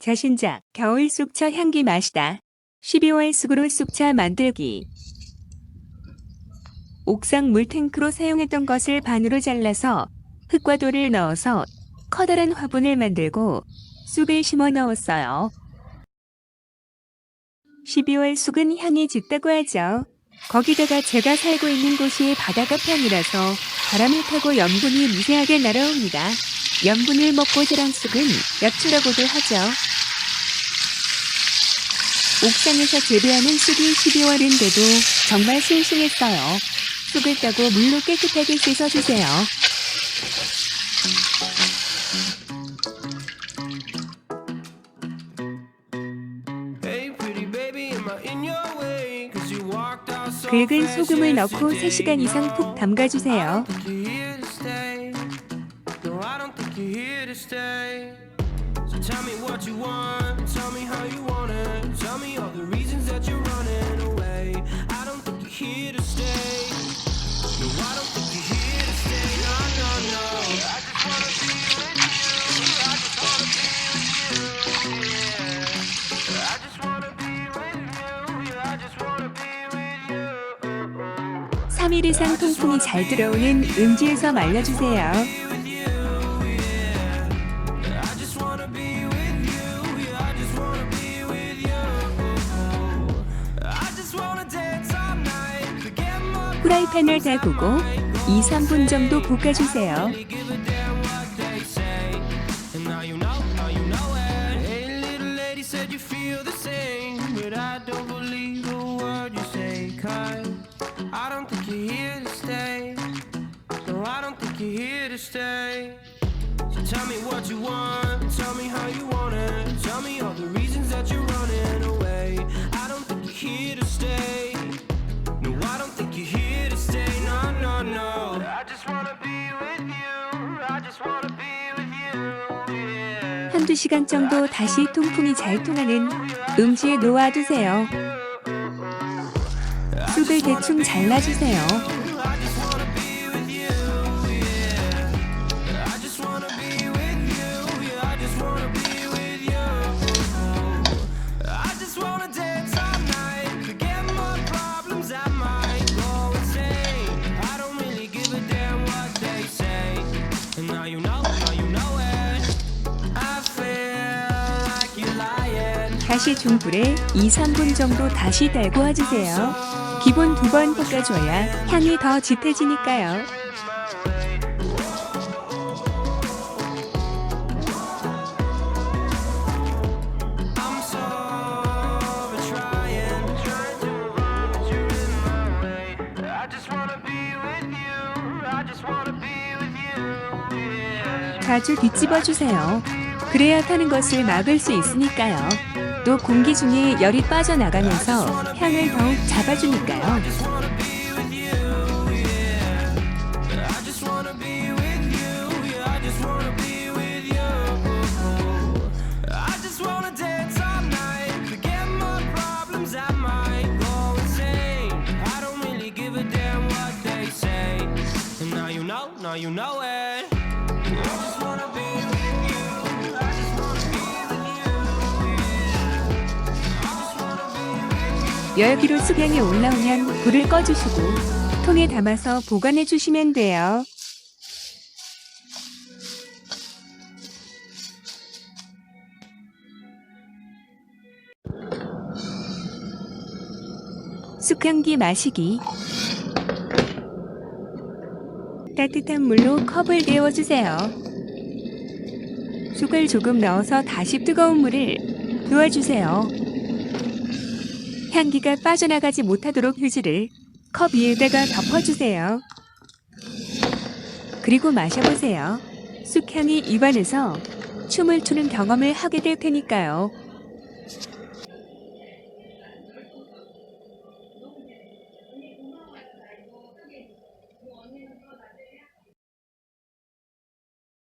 자신작 겨울 쑥차 향기 맛이다. 12월 쑥으로 쑥차 만들기. 옥상 물탱크로 사용했던 것을 반으로 잘라서 흙과 돌을 넣어서 커다란 화분을 만들고 쑥을 심어 넣었어요. 12월 쑥은 향이 짙다고 하죠. 거기다가 제가 살고 있는 곳이 바다가 편이라서 바람을 타고 염분이 미세하게 날아옵니다. 염분을 먹고 자란 쑥은 약초라고도 하죠. 옥상에서 재배하는 쑥이 12월인데도 정말 싱싱했어요. 쑥을 따고 물로 깨끗하게 씻어주세요. 긁은 소금을 넣고 yesterday. 3시간 이상 푹 담가주세요. 3일 이상 통풍이 잘 들어오는 음지에서 말려주세요. 후라이팬을 달구고 2, 3분 정도 볶아주세요. You're here to stay. So tell me what you want, tell me how you want it. Tell me all the reasons that you're running away. I don't think you're here to stay. No, I don't think you're here to stay. No, no, no. I just wanna be with you. I just wanna be with you. Yeah. 한두 시간 정도 다시 통풍이 잘 통하는 음지에 놓아두세요. 쑥을 대충 잘라주세요. 다시 중불에 2, 3분 정도 다시 달고 와주세요. 기본 두 번 볶아줘야 향이 더 짙어지니까요. Yeah. 자주 뒤집어 주세요. 그래야 타는 것을 막을 수 있으니까요. 또 공기 중에 열이 빠져나가면서 향을 더욱 잡아주니까요. now you know it. I just wanna be 열기로 수경이 올라오면 불을 꺼주시고 통에 담아서 보관해 주시면 돼요. 쑥향기 마시기 따뜻한 물로 컵을 데워주세요. 쑥을 조금 넣어서 다시 뜨거운 물을 부어주세요. 향기가 빠져나가지 못하도록 휴지를 컵 위에다가 덮어주세요. 그리고 마셔보세요. 쑥향이 입안에서 춤을 추는 경험을 하게 될 테니까요.